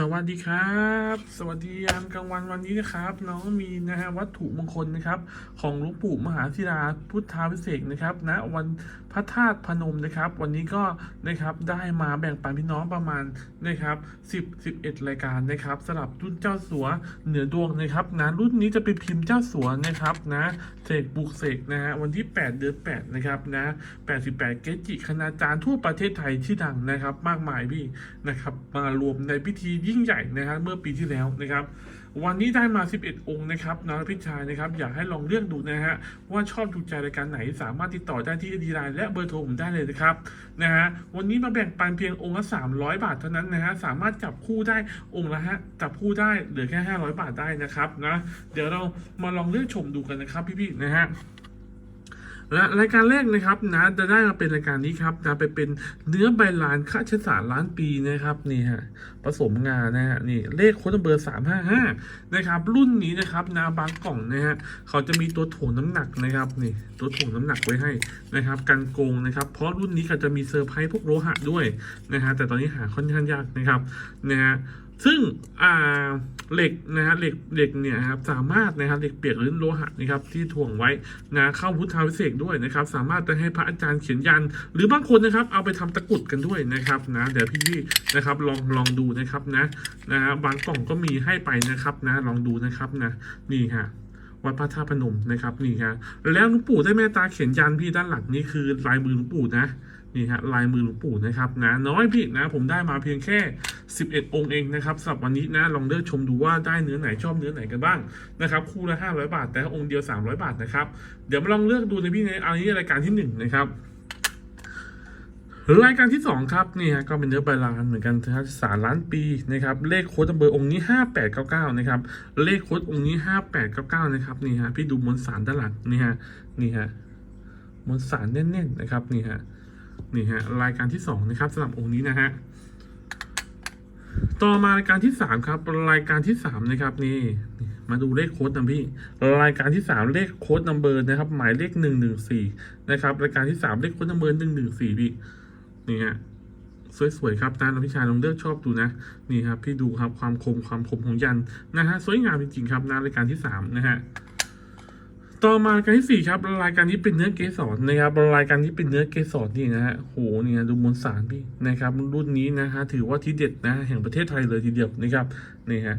สวัสดีครับ สวัสดียามกลางวันวันนี้นะครับ น้องมีนะฮะวัตถุมงคลนะครับ ของหลวงปู่มหาธิราพุทธาพิเศษนะครับณวันพระธาตุพนมนะครับ วันนี้ก็นะครับได้มาแบ่งปันพี่น้องประมาณนะครับ10 11 รายการนะครับสำหรับรุ่นเจ้าสัวเหนือดวงนะครับนะรุ่นนี้จะเป็นพิมพ์เจ้าสัวนะครับนะเสกบุกเสกนะฮะวันที่ 8 เดือน8นะครับนะ88 เกจิคณาจารย์ทั่วประเทศไทยที่ดังนะครับ มากมายพี่นะครับมารวมในพิธียิ่งใหญ่นะครับเมื่อปีที่แล้วนะครับ วันนี้ได้มา 11 องค์นะครับนะพี่ชายนะครับ อยากให้ลองเลือกดูนะฮะว่าชอบถูกใจรายการไหนสามารถติดต่อได้ที่ดีไลน์และเบอร์โทรผมได้เลยนะครับนะฮะวันนี้มาแบ่งปันเพียงองค์ละ 300 บาทเท่านั้นนะฮะสามารถจับคู่ได้องค์ละฮะจับคู่ได้เหลือแค่ 500 บาทได้นะครับนะเดี๋ยวเรามาลองเลือกชมดูกันนะครับพี่ๆนะฮะ และรายการแรกนะครับนะจะได้มาเป็นรายการนี้ครับนะไปเป็นเนื้อใบลานค่าเชสารล้านปีนะครับนี่ฮะผสมงานะฮะนี่เลขโค้ดเบอร์สามห้าห้านะครับรุ่นนี้นะครับนาบางกล่องนะฮะเขาจะมีตัวถ่วงน้ำหนักนะครับนี่ตัวถ่วงน้ำหนักไว้ให้นะครับกันโกงนะครับเพราะรุ่นนี้เขาจะมีเซอร์ไพรส์พวกโลหะด้วยนะฮะแต่ตอนนี้หาค่อนข้างยากนะครับนะฮะ ซึ่งอ่าเหล็กนะฮะเหล็กเหล็กเนี่ยครับสามารถนะครับเหล็กเปียกหรือโลหะนะครับที่ถ่วงไว้นะเข้าพุทธาวิเศษกด้วยนะครับ สามารถไปให้พระอาจารย์เขียนยัน หรือบางคนนะครับเอาไปทำตะกรุดกันด้วยนะครับนะเดี๋ยวพี่ๆนะครับลองลองดูนะครับนะนะฮะบางกล่องก็มีให้ไปนะครับนะลองดูนะครับนะนี่ฮะวัดพระธาตุพนมนะครับนี่ฮะแล้วหลวงปู่ได้เมตตาเขียนยันพี่ด้านหลังนี่คือลายมือหลวงปู่นะ นี่ฮะลายมือหลวงปู่นะครับนะน้อยพี่นะผมได้มาเพียงแค่ 11 องค์เองนะครับสำหรับวันนี้นะลองเลือกชมดูว่าได้เนื้อไหนชอบเนื้อไหนกันบ้างนะครับคู่ละ 500 บาท แต่องค์เดียว 300 บาทนะครับเดี๋ยวมาลองเลือกดูในพี่ในอันนี้รายการที่ 1 นะครับรายการที่ 2 ครับนี่ฮะก็เป็นเนื้อใบลานเหมือนกันนะครับสารล้านปีนะครับเลขโค้ดเบอร์องค์นี้ 5899นะครับเลขโค้ดองค์นี้ 5899นะครับนี่ฮะพี่ดูมวลสารด้านหลังนี่ฮะนี่ฮะมวลสารแน่นๆนะครับนี่ฮะ นี่ฮะรายการที่สองนะครับสำหรับองค์นี้นะฮะต่อมารายการที่สามครับ รายการที่สามนะครับนี่มาดูเลขโค้ดนะพี่ รายการที่สามเลขโค้ดนัมเบอร์นะครับ หมายเลขหนึ่งหนึ่งสี่นะครับ รายการที่สามเลขโค้ดนัมเบอร์หนึ่งหนึ่งสี่พี่นี่ฮะสวยๆครับนะน้องพี่ชายลองเลือกชอบดูนะนี่ครับพี่ดูครับความคมความคมของยันนะฮะสวยงามจริงๆครับนะรายการที่สามนะฮะ ต่อมารายการที่สี่ครับรายการนี้เป็นเนื้อเกสรนะครับรายการนี้เป็นเนื้อเกสรนี่นะฮะโหเนี่ยดูมวลสารพี่นะครับ รุ่นนี้นะฮะถือว่าที่เด็ดนะแห่งประเทศไทยเลยทีเดียวนะครับนี่ฮะ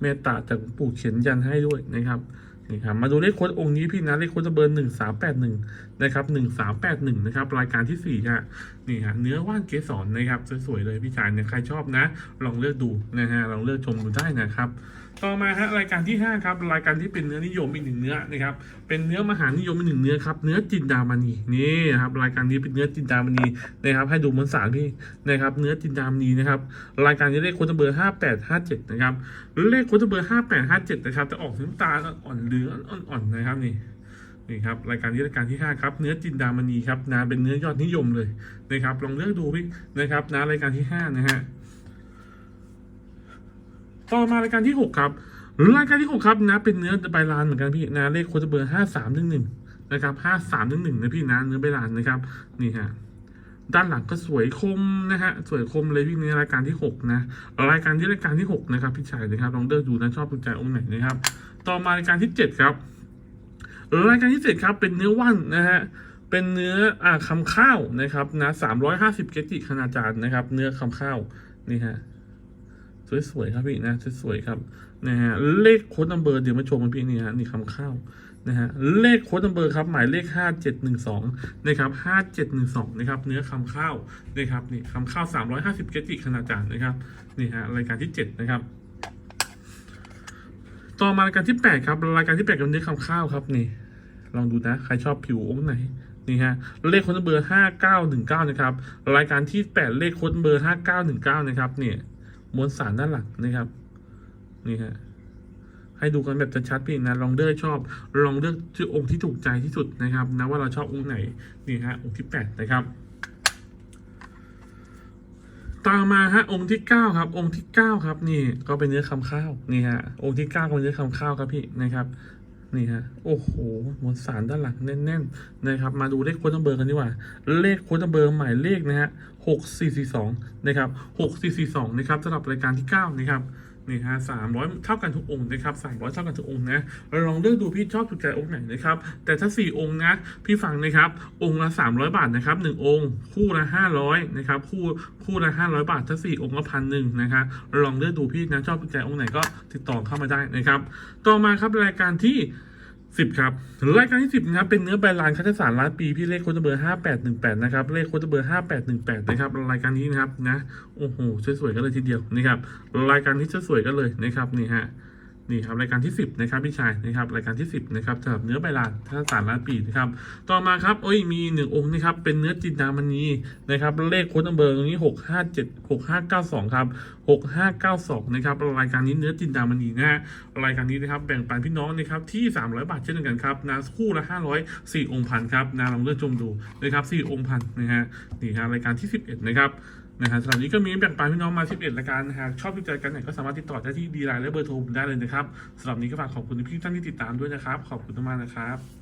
เมตตาจากปู่เขียนยันให้ด้วยนะครับ นี่ครับมาดูเลขโค้ดองค์นี้พี่นะเลขโค้ดเบอร์หนึ่งสามแปดหนึ่งนะครับหนึ่งสามแปดหนึ่งนะครับรายการที่สี่ฮะนี่ฮะเนื้อว่านเกสรนะครับสวยๆเลยพี่ชายเนี่ยใครชอบนะ ลองเลือกดูนะฮะลองเลือกชมดูได้นะครับ ต่อมาฮะรายการที่5ครับรายการที่เป็นเนื้อนิยมอีกหนึ่งเนื้อนะครับเป็นเนื้อมหานิยมอีกหนึ่งเนื้อครับเนื้อจินดามณีนี่ครับรายการนี้เป็นเนื้อจินดามณีนะครับให้ดูมวลสารพี่นะครับเนื้อจินดามณีนะครับรายการนี้เลขโค้ดเบอร์5857นะครับเลขโค้ดเบอร์5857นะครับจะออกน้ำตาลอ่อนเหลืออ่อนๆนะครับนี่นี่ครับรายการนี้รายการที่5ครับเนื้อจินดามณีครับนะเป็นเนื้อยอดนิยมเลยนะครับ ลองเลือกดูพี่นะครับนะรายการที่ห้านะฮะต่อมารายการที่หกครับรายการที่หกครับนะ เป็นเนื้อใบลานเหมือนกันพี่นะเลขโค้ดเบอร์ห้าสามหนึ่งหนึ่งนะครับห้าสามหนึ่งหนึ่งนะพี่นะเนื้อใบลานนะครับนี่ฮะด้านหลังก็สวยคมนะฮะสวยคมเลยพี่ในรายการที่หกนะรายการที่รายการที่หกนะครับพี่ชายนะครับลองเลือกดูนะชอบถูกใจองค์ไหนนะครับ ต่อมารายการที่เจ็ดครับ รายการที่เจ็ดครับ เป็นเนื้อว่านนะฮะเป็นเนื้ออ่าคำข้าวนะครับนะสามร้อยห้าสิบเกจิคณาจารย์นะครับ เนื้อคำข้าวนี่ฮะสวยๆครับพี่นะสวยๆครับนะฮะเลขโค้ดนัมเบอร์เดี๋ยวมาชมกันพี่นี่ฮะนี่คำข้าวนะฮะเลขโค้ดนัมเบอร์ครับหมายเลขห้าเจ็ดหนึ่งสองนะครับห้าเจ็ดหนึ่งสองนะครับเนื้อคำข้าวนะครับนี่คำข้าวสามร้อยห้าสิบเกจิขนาดจานนะครับนี่ฮะรายการที่เจ็ดนะครับ ต่อมารายการที่แปดครับ รายการที่แปดกับเนื้อคำข้าวครับนี่ ลองดูนะ ใครชอบผิวองค์ไหนนี่ฮะเลขค้ดเบอร์ห้าเก้าหนึ่งเก้านะครับ รายการที่แปดเลขค้ดเบอร์ห้าเก้าหนึ่งเก้านะครับเนี่ยมวลสารด้านหลังนะครับ นี่ฮะให้ดูกันแบบชัดๆพี่นะลองเลือกชอบ ลองเลือกชื่อองค์ที่ถูกใจที่สุดนะครับนะว่าเราชอบองค์ไหนนี่ฮะองค์ที่แปดนะครับ ตามมาฮะองค์ที่เก้าครับ องค์ที่เก้าครับ นี่ก็เป็นเนื้อคำข้าวนี่ฮะองค์ที่เก้าก็เป็นเนื้อคำข้าวครับพี่นะครับนี่ฮะโอ้โหมวลสารด้านหลังแน่นๆนะครับ มาดูเลขโค้ดนัมเบอร์กันดีกว่า เลขโค้ดนัมเบอร์หมายเลขนะฮะหกสี่สี่สองนะครับหกสี่สี่สองนะครับสำหรับรายการที่เก้านะครับ นี่ฮะสามร้อยเท่ากันทุกองค์นะครับสามร้อยเท่ากันทุกองค์นะเราลองเลือกดูพี่ชอบถูกใจองค์ไหนนะครับ แต่ถ้าสี่องค์นะ พี่ฟังนะครับ องค์ละสามร้อยบาทนะครับหนึ่งองค์ คู่ละห้าร้อยนะครับ คู่คู่ละห้าร้อยบาท ถ้าสี่องค์ละพันหนึ่งนะครับเราลองเลือกดูพี่นะชอบถูกใจองค์ไหนก็ติดต่อเข้ามาได้นะครับ ต่อมาครับรายการที่ สิบครับรายการที่สิบนะครับเป็นเนื้อแบรนด์ลานคัตสารล้านปีพี่เลขโคตรเบอร์ห้าแปดหนึ่งแปดนะครับเลขโคตรเบอร์ห้าแปดหนึ่งแปดนะครับรายการนี้นะครับนะโอ้โหสวยๆกันเลยทีเดียวนะครับรายการที่สวยๆกันเลยนะครับนี่ฮะ นี่ครับรายการที่สิบนะครับพี่ชายนะครับรายการที่สิบนะครับสำหรับเนื้อใบลานคัตสารล้านปีนะครับต่อมาครับโอ้ยมีหนึ่งองค์นะครับเป็นเนื้อจินดามณีนะครับเลขโค้ดเบอร์ตรงนี้หกห้าเจ็ดหกห้าเก้าสองครับหกห้าเก้าสองนะครับรายการนี้เนื้อจินดามณีนะฮะรายการนี้นะครับแบ่งปันพี่น้องนะครับที่300บาทเช่นเดียวกันครับนะคู่ละ500 4องค์พันครับนะลองเลือกชมดูนะครับ4องค์พันนะฮะนี่ฮะรายการที่11นะครับ นะฮะสำหรับนี้ก็มีแบ่งปันพี่น้องมา 11รายการนะฮะชอบที่ใจกันไหนก็สามารถติดต่อได้ที่ดีไลน์และเบอร์โทรผมได้เลยนะครับสำหรับนี้ก็ฝากขอบคุณพี่ท่านที่ติดตามด้วยนะครับ ขอบคุณมากนะครับ